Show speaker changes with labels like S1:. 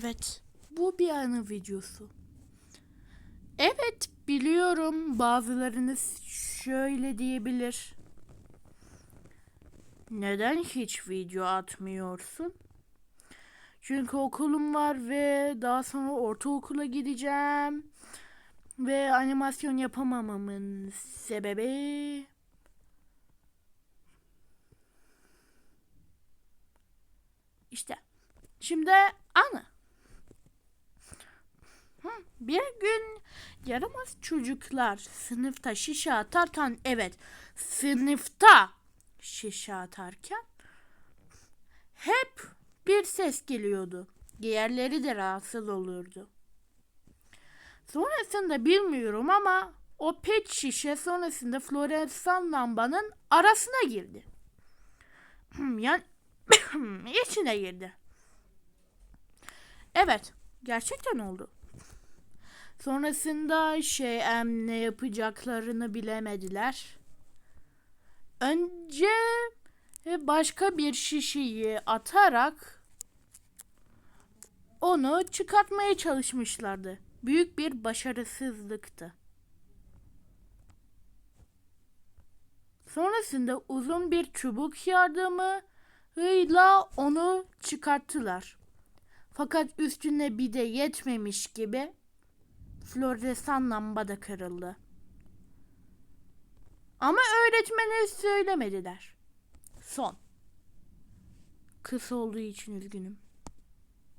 S1: Evet, bu bir anı videosu. Evet, biliyorum bazılarınız şöyle diyebilir. Neden hiç video atmıyorsun? Çünkü okulum var ve daha sonra ortaokula gideceğim. Ve animasyon yapamamamın sebebi işte şimdi anı. Bir gün yaramaz çocuklar sınıfta şişe atarken evet sınıfta şişe atarken hep bir ses geliyordu. Diğerleri de rahatsız olurdu. Sonrasında bilmiyorum ama o pet şişe sonrasında floresan lambanın arasına girdi. Yani içine girdi. Evet, gerçekten oldu. Sonrasında şey em, ne yapacaklarını bilemediler. Önce e, başka bir şişeyi atarak onu çıkartmaya çalışmışlardı. Büyük bir başarısızlıktı. Sonrasında uzun bir çubuk yardımıyla onu çıkarttılar. Fakat üstüne bir de yetmemiş gibi floresan lamba da kırıldı. Ama öğretmene söylemediler. Son. Kısa olduğu için üzgünüm.